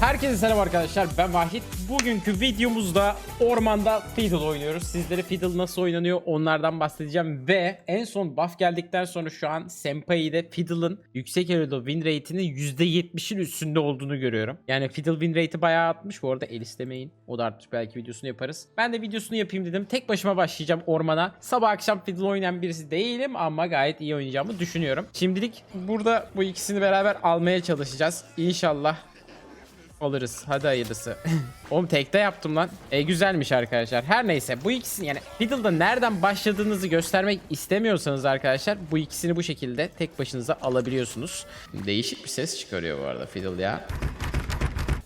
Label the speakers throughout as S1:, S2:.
S1: Herkese selam arkadaşlar ben Vahit. Bugünkü videomuzda ormanda Fiddle oynuyoruz. Sizlere Fiddle nasıl oynanıyor onlardan bahsedeceğim. Ve en son buff geldikten sonra şu an Senpai'de Fiddle'ın yüksek Erodo win rate'inin %70'in üstünde olduğunu görüyorum. Yani Fiddle win rate'i bayağı artmış. Bu arada el istemeyin. O da artmış belki videosunu yaparız. Ben de videosunu yapayım dedim. Tek başıma başlayacağım ormana. Sabah akşam Fiddle oynayan birisi değilim ama gayet iyi oynayacağımı düşünüyorum. Şimdilik burada bu ikisini beraber almaya çalışacağız. İnşallah Alırız. Hadi hayırlısı. Oğlum tekte yaptım lan. E güzelmiş arkadaşlar. Her neyse bu ikisini yani Fiddle'da nereden başladığınızı göstermek istemiyorsanız arkadaşlar bu ikisini bu şekilde tek başınıza alabiliyorsunuz. Değişik bir ses çıkarıyor bu arada Fiddle ya.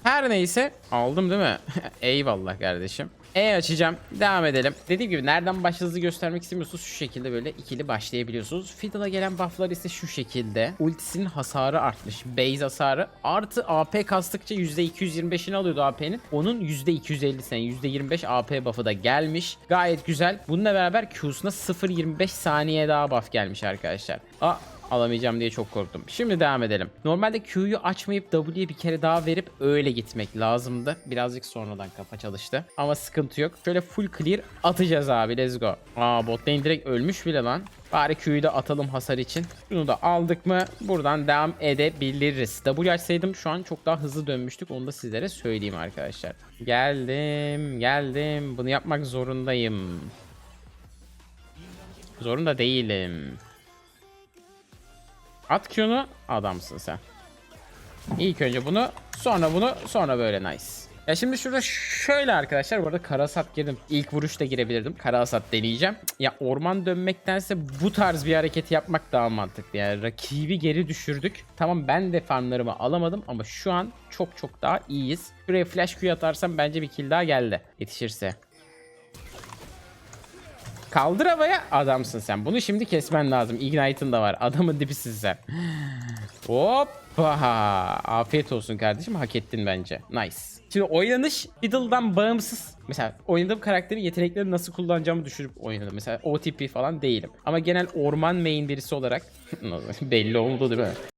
S1: Her neyse aldım değil mi? Eyvallah kardeşim. E açacağım. Devam edelim. Dediğim gibi nereden başladığınızı göstermek istemiyorsunuz. Şu şekilde böyle ikili başlayabiliyorsunuz. Fiddle'a gelen bufflar ise şu şekilde. Ultisinin hasarı artmış. Base hasarı artı AP kastıkça %225'ini alıyordu AP'nin. Onun %250'sine %25 AP buff'ı da gelmiş. Gayet güzel. Bununla beraber Q'suna 0.25 saniye daha buff gelmiş arkadaşlar. Aa alamayacağım diye çok korktum. Şimdi devam edelim. Normalde Q'yu açmayıp W'ye bir kere daha verip öyle gitmek lazımdı. Birazcık sonradan kafa çalıştı. Ama sıkıntı yok. Şöyle full clear atacağız abi. Let's go. Aa bot lane direkt ölmüş bile lan. Bari Q'yu da atalım hasar için. Şunu da aldık mı buradan devam edebiliriz. W açsaydım şu an çok daha hızlı dönmüştük. Onu da sizlere söyleyeyim arkadaşlar. Geldim geldim. Bunu yapmak zorundayım. Zorunda değilim. At Q'nu adamsın sen. İlk önce bunu sonra bunu sonra böyle nice. Ya şimdi şurada şöyle arkadaşlar bu arada karasat girdim. İlk vuruşta girebilirdim. Karasat deneyeceğim. Ya orman dönmektense bu tarz bir hareket yapmak daha mantıklı. Yani rakibi geri düşürdük. Tamam ben de farmlarımı alamadım ama şu an çok çok daha iyiyiz. Şuraya flash Q atarsam bence bir kill daha geldi. Yetişirse. Kaldır havaya adamsın sen. Bunu şimdi kesmen lazım. Ignite'ın da var. Adamın dibisin sen. Hoppa. Afiyet olsun kardeşim. Hak ettin bence. Nice. Şimdi oynanış Fiddle'dan bağımsız. Mesela oynadığım karakterin yetenekleri nasıl kullanacağımı düşünüp oynadım. Mesela OTP falan değilim. Ama genel orman main birisi olarak belli oldu değil mi?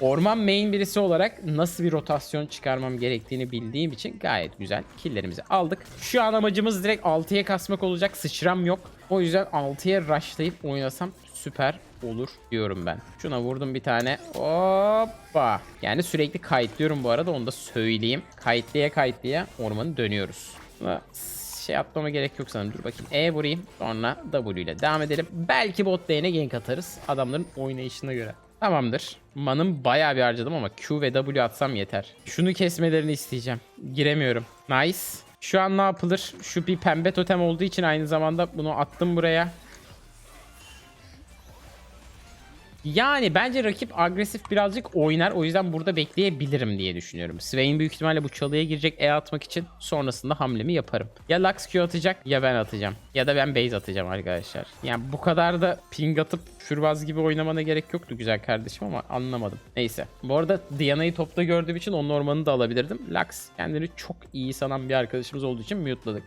S1: Orman main birisi olarak nasıl bir rotasyon çıkarmam gerektiğini bildiğim için gayet güzel killlerimizi aldık. Şu an amacımız direkt 6'ya kasmak olacak. Sıçram yok. O yüzden 6'ya rushlayıp oynasam süper olur diyorum ben. Şuna vurdum bir tane. Hoppa. Yani sürekli kayıtlıyorum bu arada onu da söyleyeyim. Kayıtlıya kayıtlıya ormanı dönüyoruz. Şey atmama gerek yok sanırım. Dur bakayım. E vurayım. Sonra W ile devam edelim. Belki bot lane'e gank atarız. Adamların oynayışına göre. Tamamdır. Manım bayağı bir harcadım ama Q ve W atsam yeter. Şunu kesmelerini isteyeceğim. Giremiyorum. Nice. Şu an ne yapılır? Şu bir pembe totem olduğu için aynı zamanda bunu attım buraya. Yani bence rakip agresif birazcık oynar. O yüzden burada bekleyebilirim diye düşünüyorum. Swain büyük ihtimalle bu çalıya girecek E atmak için sonrasında hamlemi yaparım. Ya Lux Q atacak ya ben atacağım. Ya da ben base atacağım arkadaşlar. Yani bu kadar da ping atıp şurbaz gibi oynamana gerek yoktu güzel kardeşim ama anlamadım. Neyse. Bu arada Diana'yı topta gördüğüm için onun ormanını da alabilirdim. Lux kendini çok iyi sanan bir arkadaşımız olduğu için mute'ladık.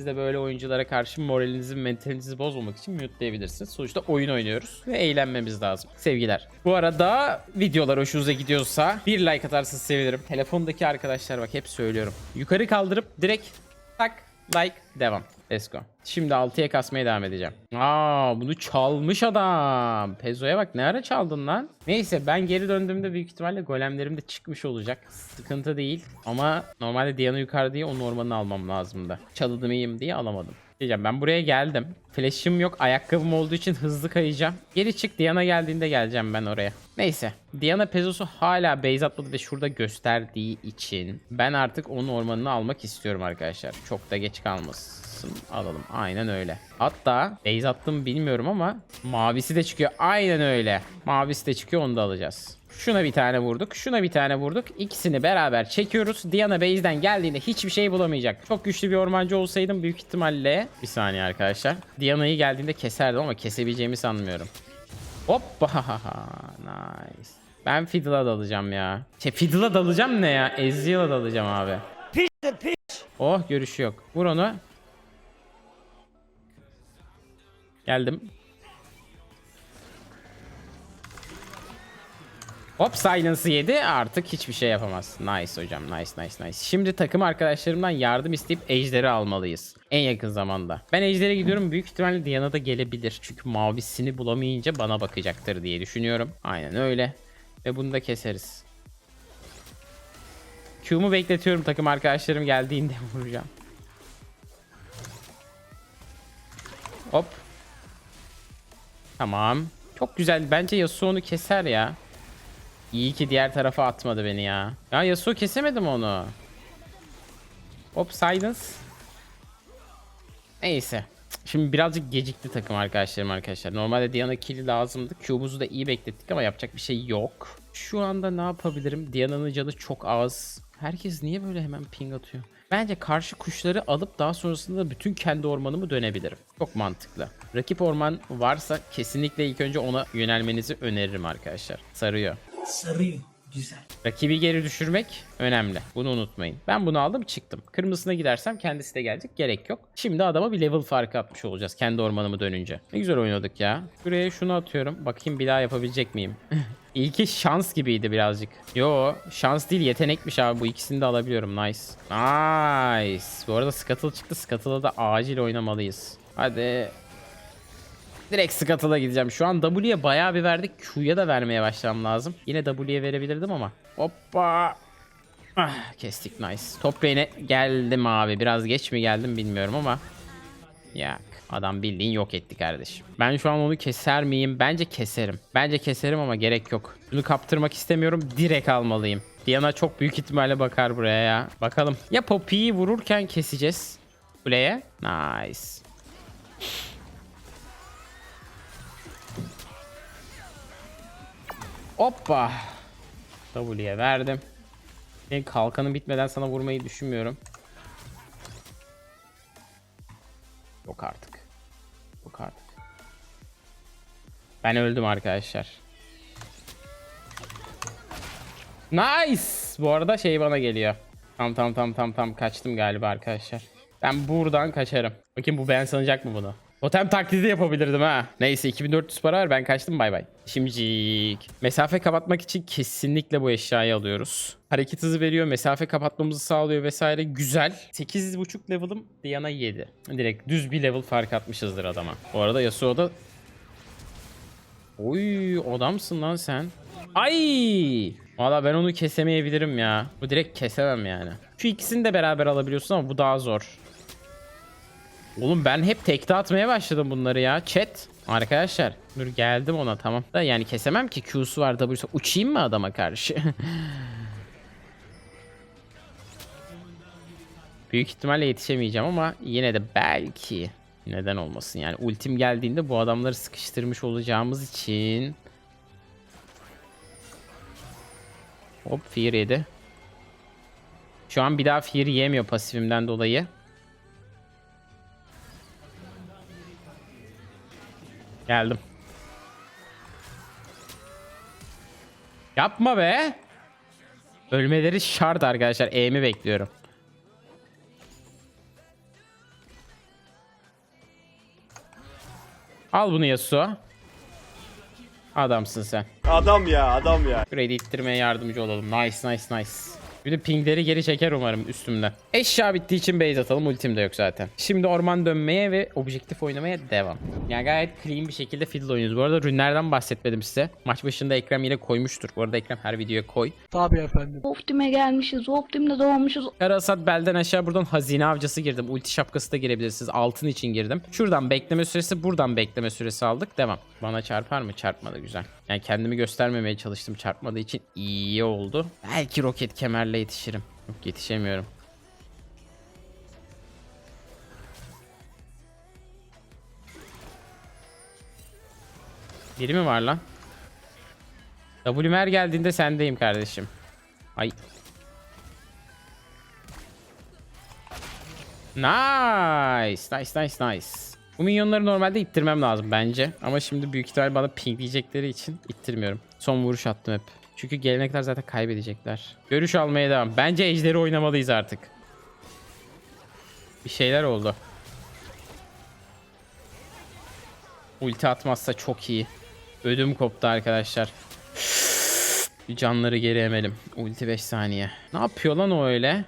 S1: Siz de böyle oyunculara karşı moralinizi, mentalinizi bozmamak için mute'layabilirsiniz. Sonuçta oyun oynuyoruz ve eğlenmemiz lazım. Sevgiler. Bu arada videolar hoşunuza gidiyorsa bir like atarsanız sevinirim. Telefondaki arkadaşlar bak hep söylüyorum. Yukarı kaldırıp direkt tak like devam. Let's go. Şimdi 6'ya kasmaya devam edeceğim. Aa bunu çalmış adam. Pezo'ya bak ne ara çaldın lan? Neyse ben geri döndüğümde büyük ihtimalle golemlerim de çıkmış olacak. Sıkıntı değil. Ama normalde Diana yukarı diye onun ormanını almam lazımdı. Çalıdım iyiyim diye alamadım. Diyeceğim ben buraya geldim. Flash'ım yok. Ayakkabım olduğu için hızlı kayacağım. Geri çık Diana geldiğinde geleceğim ben oraya. Neyse. Diana Pezosu hala base atmadı ve şurada gösterdiği için ben artık onun ormanını almak istiyorum arkadaşlar. Çok da geç kalmasın. Alalım. Aynen öyle. Hatta base attım bilmiyorum ama mavisi de çıkıyor. Aynen öyle. Mavisi de çıkıyor onu da alacağız. Şuna bir tane vurduk. Şuna bir tane vurduk. İkisini beraber çekiyoruz. Diana base'den geldiğinde hiçbir şey bulamayacak. Çok güçlü bir ormancı olsaydım büyük ihtimalle... Bir saniye arkadaşlar. Diana'yı geldiğinde keserdim ama kesebileceğimi sanmıyorum. Hoppa. Nice. Ben Fiddle'a dalacağım ya. Şey Fiddle'a dalacağım ne ya? Ezreal'a dalacağım abi. Oh görüşü yok. Vur onu. Geldim. Hop silence'ı yedi artık hiçbir şey yapamaz. Nice hocam nice nice nice. Şimdi takım arkadaşlarımdan yardım isteyip ejderi almalıyız. En yakın zamanda. Ben ejdere gidiyorum büyük ihtimalle Diana da gelebilir. Çünkü mavisini bulamayınca bana bakacaktır diye düşünüyorum. Aynen öyle. Ve bunu da keseriz. Q'mu bekletiyorum takım arkadaşlarım geldiğinde vuracağım. Hop. Tamam. Çok güzel. Bence Yasuo onu keser ya. İyi ki diğer tarafa atmadı beni ya. Ya Yasuo kesemedim onu. Hop silence. Neyse. Şimdi birazcık gecikti takım arkadaşlarım arkadaşlar. Normalde Diana kill'i lazımdı. Q'muzu da iyi beklettik ama yapacak bir şey yok. Şu anda ne yapabilirim? Diana'nın canı çok az. Herkes niye böyle hemen ping atıyor? Bence karşı kuşları alıp daha sonrasında bütün kendi ormanımı dönebilirim. Çok mantıklı. Rakip orman varsa kesinlikle ilk önce ona yönelmenizi öneririm arkadaşlar. Sarıyor.
S2: Sarıyor. Güzel.
S1: Rakibi geri düşürmek önemli. Bunu unutmayın. Ben bunu aldım çıktım. Kırmızısına gidersem kendisi de gelecek. Gerek yok. Şimdi adama bir level farkı atmış olacağız kendi ormanımı dönünce. Ne güzel oynadık ya. Şuraya şunu atıyorum. Bakayım bir daha yapabilecek miyim? İlki şans gibiydi birazcık. Yo şans değil yetenekmiş abi bu ikisini de alabiliyorum. Nice. Nice. Bu arada Scuttle çıktı. Scuttle'a da acil oynamalıyız. Hadi. Direkt Scuttle'a gideceğim. Şu an W'ye bayağı bir verdik. Q'ya da vermeye başlamam lazım. Yine W'ye verebilirdim ama. Hoppa. Ah, kestik nice. Top lane'e geldim abi. Biraz geç mi geldim bilmiyorum ama. Yak. Adam bildiğin yok etti kardeşim. Ben şu an onu keser miyim? Bence keserim. Bence keserim ama gerek yok. Bunu kaptırmak istemiyorum. Direkt almalıyım. Diana çok büyük ihtimalle bakar buraya ya. Bakalım. Ya Poppy'yi vururken keseceğiz. Kuleye. Nice. Hoppa. W'ye verdim. Senin kalkanın bitmeden sana vurmayı düşünmüyorum. Yok artık. Yok artık. Ben öldüm arkadaşlar. Nice. Bu arada şey bana geliyor. Tam tam tam tam tam kaçtım galiba arkadaşlar. Ben buradan kaçarım. Bakayım bu ben sanacak mı bunu? Totem taklidi yapabilirdim ha. Neyse 2400 para ver ben kaçtım bay bay. Şimdicik. Mesafe kapatmak için kesinlikle bu eşyayı alıyoruz. Hareket hızı veriyor, mesafe kapatmamızı sağlıyor vesaire. Güzel. 8.5 level'ım, Diana 7. Direkt düz bir level fark atmışızdır adama. Bu arada Yasuo da... Oy adamsın lan sen. Ay! Valla ben onu kesemeyebilirim ya. Bu direkt kesemem yani. Şu ikisini de beraber alabiliyorsun ama bu daha zor. Oğlum ben hep tekte atmaya başladım bunları ya. Chat. Arkadaşlar. Dur geldim ona tamam. Da yani kesemem ki Q'su var W'su. Uçayım mı adama karşı? Büyük ihtimalle yetişemeyeceğim ama yine de belki neden olmasın yani ultim geldiğinde bu adamları sıkıştırmış olacağımız için Hop fear yedi. Şu an bir daha fear yemiyor pasifimden dolayı. Geldim. Yapma be. Ölmeleri şart arkadaşlar. E'mi bekliyorum. Al bunu Yasuo. Adamsın sen.
S3: Adam ya adam ya.
S1: Şurayı ittirmeye yardımcı olalım. Nice nice nice. Bir de pingleri geri çeker umarım üstümden. Eşya bittiği için base atalım. Ultim de yok zaten. Şimdi orman dönmeye ve objektif oynamaya devam. Yani gayet clean bir şekilde fiddle oynuyoruz. Bu arada rünlerden bahsetmedim size. Maç başında Ekrem yine koymuştur. Bu arada Ekrem her videoya koy.
S2: Tabii efendim.
S4: Optim'e gelmişiz, Optim'de doğmuşuz.
S1: Karasat belden aşağı buradan hazine avcısı girdim. Ulti şapkası da girebilirsiniz. Altın için girdim. Şuradan bekleme süresi buradan bekleme süresi aldık. Devam. Bana çarpar mı? Çarpmadı güzel. Yani kendimi göstermemeye çalıştım. Çarpmadığı için iyi oldu. Belki roket kemerle yetişirim. Yok yetişemiyorum. Biri mi var lan? WMR geldiğinde sendeyim kardeşim. Ay Nice. Nice nice nice. Bu minyonları normalde ittirmem lazım bence. Ama şimdi büyük ihtimal bana pingleyecekleri için ittirmiyorum. Son vuruş attım hep. Çünkü gelene zaten kaybedecekler. Görüş almaya devam. Bence ejderi oynamalıyız artık. Bir şeyler oldu. Ulti atmazsa çok iyi. Ödüm koptu arkadaşlar. Canları geri emelim. Ulti 5 saniye. Ne yapıyor lan o öyle?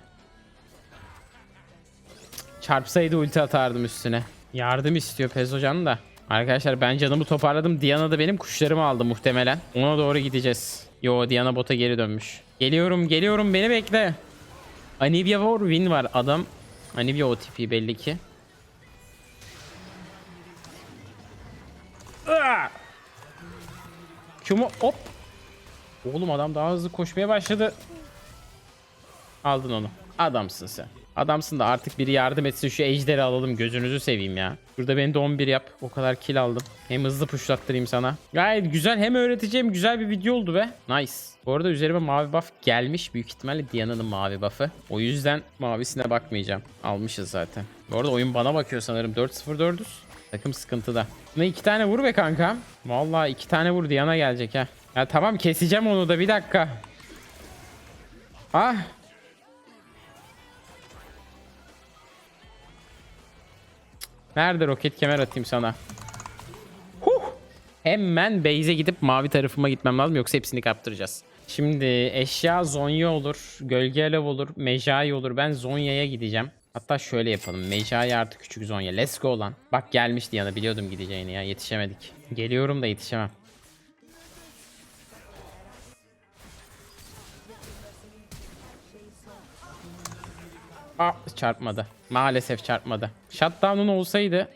S1: Çarpsaydı ulti atardım üstüne. Yardım istiyor Pezocan da. Arkadaşlar ben canımı toparladım. Diana da benim kuşlarımı aldı muhtemelen. Ona doğru gideceğiz. Yo Diana bota geri dönmüş. Geliyorum geliyorum beni bekle. Anivia var win var adam. Anivia OTP belli ki. Q'mu hop. Oğlum adam daha hızlı koşmaya başladı. Aldın onu. Adamsın sen. Adamsın da artık biri yardım etsin şu ejderi alalım gözünüzü seveyim ya. Şurada beni de 11 yap. O kadar kill aldım. Hem hızlı pushlattırayım sana. Gayet güzel hem öğreteceğim güzel bir video oldu be. Nice. Bu arada üzerime mavi buff gelmiş. Büyük ihtimalle Diana'nın mavi buff'ı. O yüzden mavisine bakmayacağım. Almışız zaten. Bu arada oyun bana bakıyor sanırım. 4-0-4'üz. Takım sıkıntıda. Buna iki tane vur be kanka. Vallahi iki tane vur Diana gelecek ha. Ya tamam keseceğim onu da bir dakika. Ah. Nerede roket kemer atayım sana? Huh. Hemen base'e gidip mavi tarafıma gitmem lazım yoksa hepsini kaptıracağız. Şimdi eşya Zonya olur, gölge alev olur, Mejai olur. Ben Zonya'ya gideceğim. Hatta şöyle yapalım. Mejai artı küçük Zonya. Let's go lan. Bak gelmiş Diana biliyordum gideceğini ya. Yetişemedik. Geliyorum da yetişemem. Aa, çarpmadı. Maalesef çarpmadı. Shutdown'un olsaydı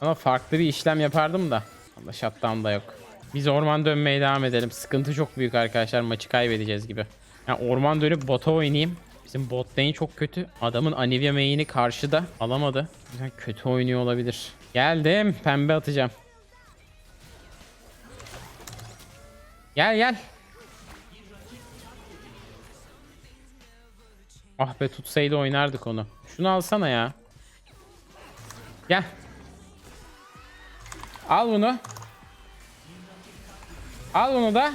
S1: ama farklı bir işlem yapardım da. Ama shutdown da yok. Biz orman dönmeye devam edelim. Sıkıntı çok büyük arkadaşlar. Maçı kaybedeceğiz gibi. Yani orman dönüp bota oynayayım. Bizim bot lane çok kötü. Adamın Anivia main'i karşıda. Alamadı. Yani kötü oynuyor olabilir. Geldim. Pembe atacağım. Gel gel. Ah be tutsaydı oynardık onu. Şunu alsana ya. Gel. Al bunu. Al bunu da.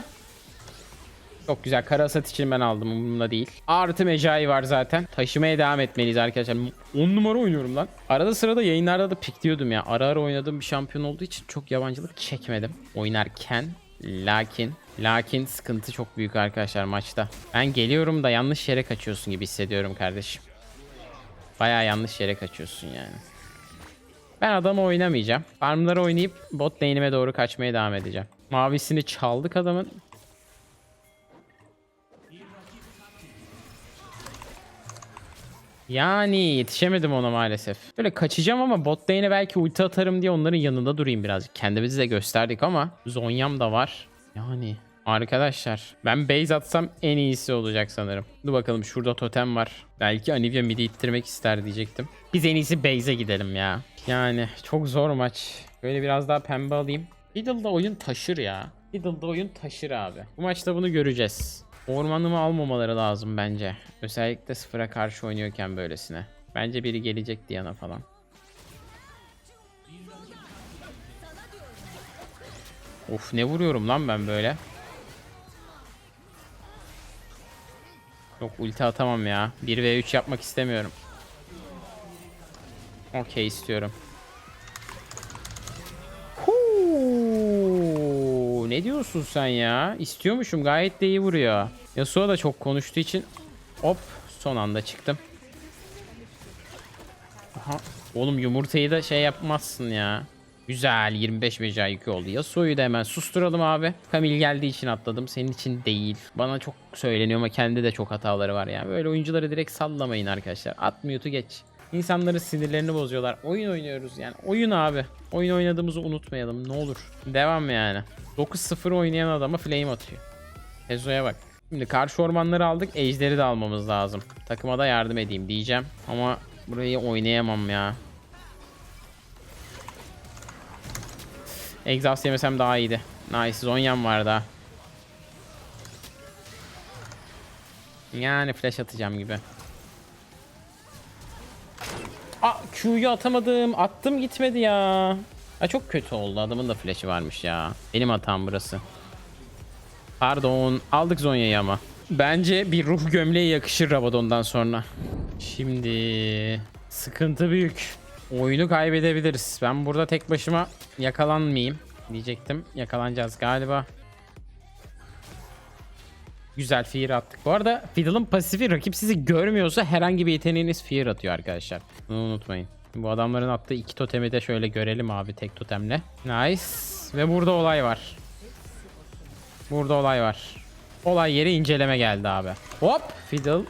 S1: Çok güzel. Karasat için ben aldım. Umurumda değil. Artı mecai var zaten. Taşımaya devam etmeliyiz arkadaşlar. 10 numara oynuyorum lan. Arada sırada yayınlarda da pikliyordum ya. Ara ara oynadığım bir şampiyon olduğu için çok yabancılık çekmedim. Oynarken. Lakin Lakin sıkıntı çok büyük arkadaşlar maçta. Ben geliyorum da yanlış yere kaçıyorsun gibi hissediyorum kardeşim. Baya yanlış yere kaçıyorsun yani. Ben adamı oynamayacağım. Farmları oynayıp bot lane'ime doğru kaçmaya devam edeceğim. Mavisini çaldık adamın. Yani yetişemedim ona maalesef. Böyle kaçacağım ama bot lane'e belki ulti atarım diye onların yanında durayım birazcık. Kendimizi de gösterdik ama Zonyam da var. Yani arkadaşlar ben base atsam en iyisi olacak sanırım. Dur bakalım şurada totem var. Belki Anivia midi ittirmek ister diyecektim. Biz en iyisi base'e gidelim ya. Yani çok zor maç. Böyle biraz daha pembe alayım. Fiddle'da oyun taşır ya. Fiddle'da oyun taşır abi. Bu maçta bunu göreceğiz. Ormanımı almamaları lazım bence. Özellikle sıfıra karşı oynuyorken böylesine. Bence biri gelecek Diana falan. Of ne vuruyorum lan ben böyle. Yok ulti atamam ya. 1v3 yapmak istemiyorum. Okey istiyorum. Ne diyorsun sen ya? İstiyormuşum gayet de iyi vuruyor. Yasuo da çok konuştuğu için hop son anda çıktım. Aha. Oğlum yumurtayı da şey yapmazsın ya. Güzel 25 meca yükü oldu. Yasuo'yu da hemen susturalım abi. Kamil geldiği için atladım. Senin için değil. Bana çok söyleniyor ama kendi de çok hataları var yani. Böyle oyuncuları direkt sallamayın arkadaşlar. At mute'u geç. İnsanların sinirlerini bozuyorlar. Oyun oynuyoruz yani. Oyun abi. Oyun oynadığımızı unutmayalım ne olur. Devam yani. 9-0 oynayan adama flame atıyor. Ezo'ya bak. Şimdi karşı ormanları aldık. Ejderi de almamız lazım. Takıma da yardım edeyim diyeceğim. Ama burayı oynayamam ya. Exhaust yemesem daha iyiydi. Nice. Zonya'm var daha. Yani flash atacağım gibi. Aa Q'yu atamadım. Attım gitmedi ya. Ya çok kötü oldu. Adamın da flash'i varmış ya. Benim hatam burası. Pardon. Aldık Zonya'yı ama. Bence bir ruh gömleği yakışır Rabadon'dan sonra. Şimdi sıkıntı büyük. Oyunu kaybedebiliriz. Ben burada tek başıma yakalanmayayım diyecektim. Yakalanacağız galiba. Güzel fear attık. Bu arada Fiddle'ın pasifi rakip sizi görmüyorsa herhangi bir yeteneğiniz fear atıyor arkadaşlar. Bunu unutmayın. Bu adamların attığı iki totemi de şöyle görelim abi tek totemle. Nice. Ve burada olay var. Burada olay var. Olay yeri inceleme geldi abi. Hop Fiddle.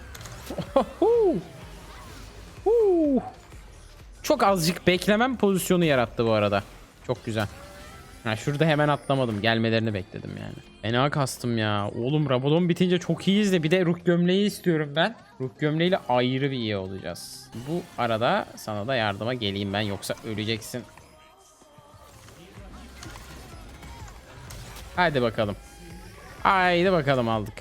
S1: Çok azıcık beklemem pozisyonu yarattı bu arada. Çok güzel. Ha şurada hemen atlamadım. Gelmelerini bekledim yani. Fena kastım ya. Oğlum Rabadon bitince çok iyiyiz de bir de ruh gömleği istiyorum ben. Ruh gömleğiyle ayrı bir iyi olacağız. Bu arada sana da yardıma geleyim ben yoksa öleceksin. Haydi bakalım. Haydi bakalım aldık.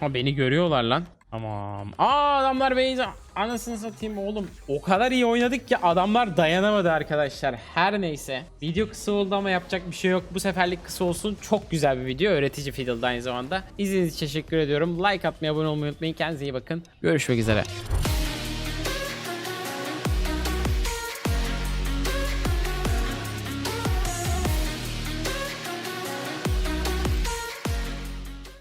S1: Ha beni görüyorlar lan. Tamam. Aa adamlar base anasını satayım oğlum. O kadar iyi oynadık ki adamlar dayanamadı arkadaşlar. Her neyse. Video kısa oldu ama yapacak bir şey yok. Bu seferlik kısa olsun. Çok güzel bir video. Öğretici Fiddle'da aynı zamanda. İzlediğiniz için teşekkür ediyorum. Like atmayı, abone olmayı unutmayın. Kendinize iyi bakın. Görüşmek üzere.